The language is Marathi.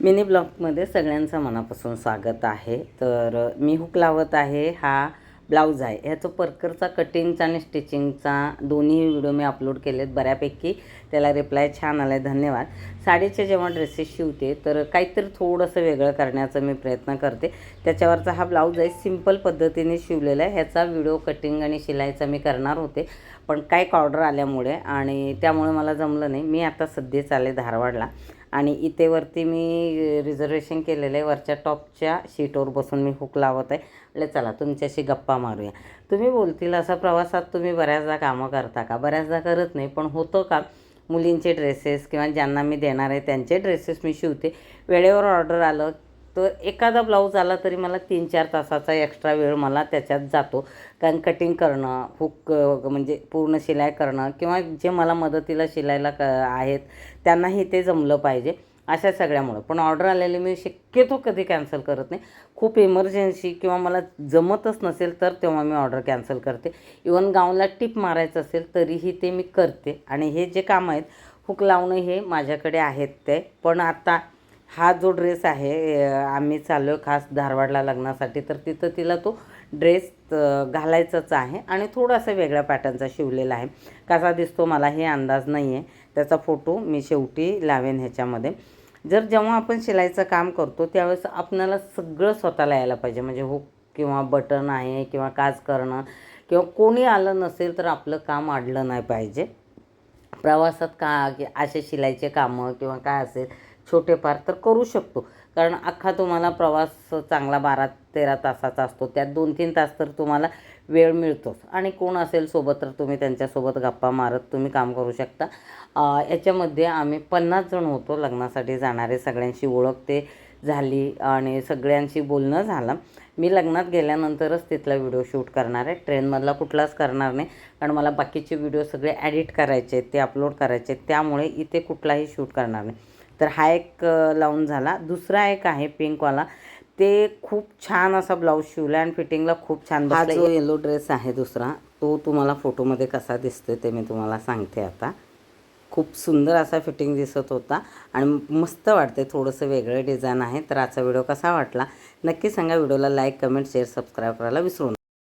मिनी ब्लॉकमध्ये सगळ्यांचं मनापासून स्वागत आहे. तर मी हुक लावत आहे हा ब्लाऊज आहे. ह्याचं परकरचा कटिंगचा आणि स्टिचिंगचा दोन्ही व्हिडिओ मी अपलोड केलेत बऱ्यापैकी. त्याला रिप्लाय छान आला आहे धन्यवाद. साडीचे जेव्हा ड्रेसेस शिवते तर काहीतरी थोडंसं वेगळं करण्याचा मी प्रयत्न करते. त्याच्यावरचा हा ब्लाऊज आहे सिंपल पद्धतीने शिवलेला आहे. ह्याचा व्हिडिओ कटिंग आणि शिलाईचा मी करणार होते पण काय ऑर्डर आल्यामुळे आणि त्यामुळे मला जमलं नाही. मी आता सध्याच आले धारवाडला. आणि इथे वरती मी रिझर्वेशन केलेलं आहे. वरच्या टॉपच्या शीटवर बसून मी हुक लावत आहे. म्हटलं चला तुमच्याशी गप्पा मारूया. तुम्ही बोलतील असा प्रवासात तुम्ही बऱ्याचदा कामं करता का? बऱ्याचदा करत नाही पण होतं का? मुलींचे ड्रेसेस किंवा ज्यांना मी देणार आहे त्यांचे ड्रेसेस मी शिवते. वेळेवर ऑर्डर आलं तर एखादा ब्लाऊज आला तरी मला तीन चार तासाचा एक्स्ट्रा वेळ मला त्याच्यात जातो. कारण कटिंग करणं हुक म्हणजे पूर्ण शिलाई करणं किंवा जे मला मदतीला शिलायला क आहेत त्यांनाही ते जमलं पाहिजे. अशा सगळ्यामुळं. पण ऑर्डर आलेली मी शक्यतो कधी कॅन्सल करत नाही. खूप इमर्जन्सी किंवा मला जमतच नसेल तर तेव्हा मी ऑर्डर कॅन्सल करते. इवन गाऊनला टिप मारायचं असेल तरीही ते मी करते. आणि हे जे काम आहेत हुक लावणं हे माझ्याकडे आहेत ते. पण आता हा जो ड्रेस आहे आम्ही चाललो आहे खास धारवाडला लग्नासाठी तर तिथं तिला तो ड्रेस घालायचाच आहे आणि थोडासा वेगळ्या पॅटर्नचा शिवलेला आहे. कसा दिसतो मला हे अंदाज नाही आहे त्याचा फोटो मी शेवटी लावेन ह्याच्यामध्ये. जर जेव्हा आपण शिलाईचं काम करतो त्यावेळेस आपणाला सगळं स्वतःला यायला पाहिजे. म्हणजे हुक किंवा बटन आहे किंवा काज करणं किंवा कोणी आलं नसेल तर आपलं काम अडलं नाही पाहिजे. प्रवासात का की असे शिलाईचे कामं किंवा काय असेल छोटेफार तर करू शकतो. कारण अख्खा तुम्हाला प्रवास चांगला बारा तेरा तासाचा असतो. त्यात दोन तीन तास तर तुम्हाला वेळ मिळतोच. आणि कोण असेल सोबत तर तुम्ही त्यांच्यासोबत गप्पा मारत तुम्ही काम करू शकता. याच्यामध्ये आम्ही पन्नास जण होतो लग्नासाठी जाणारे. सगळ्यांशी ओळख ते झाली आणि सगळ्यांशी बोलणं झालं. मी लग्नात गेल्यानंतरच तिथला व्हिडिओ शूट करणार आहे. ट्रेनमधला कुठलाच करणार नाही. कारण मला बाकीचे व्हिडिओ सगळे ॲडिट करायचे आहेत ते अपलोड करायचे आहेत. त्यामुळे इथे कुठलाही शूट करणार नाही. तर हा एक लावून झाला. दुसरा एक आहे पिंकवाला. ते खूप छान असा ब्लाऊज शिवला आणि फिटिंगला खूप छान हा जो येलो ड्रेस आहे दुसरा तो तुम्हाला फोटोमध्ये कसा दिसतोय ते मी तुम्हाला सांगते आता. खूप सुंदर असा फिटिंग दिसत होता आणि मस्त वाटते थोडंसं वेगळं डिझाईन आहे. तर आजचा व्हिडिओ कसा वाटला? नक्की सांगा. व्हिडिओला लाईक कमेंट शेअर सबस्क्राईब करायला विसरू नका.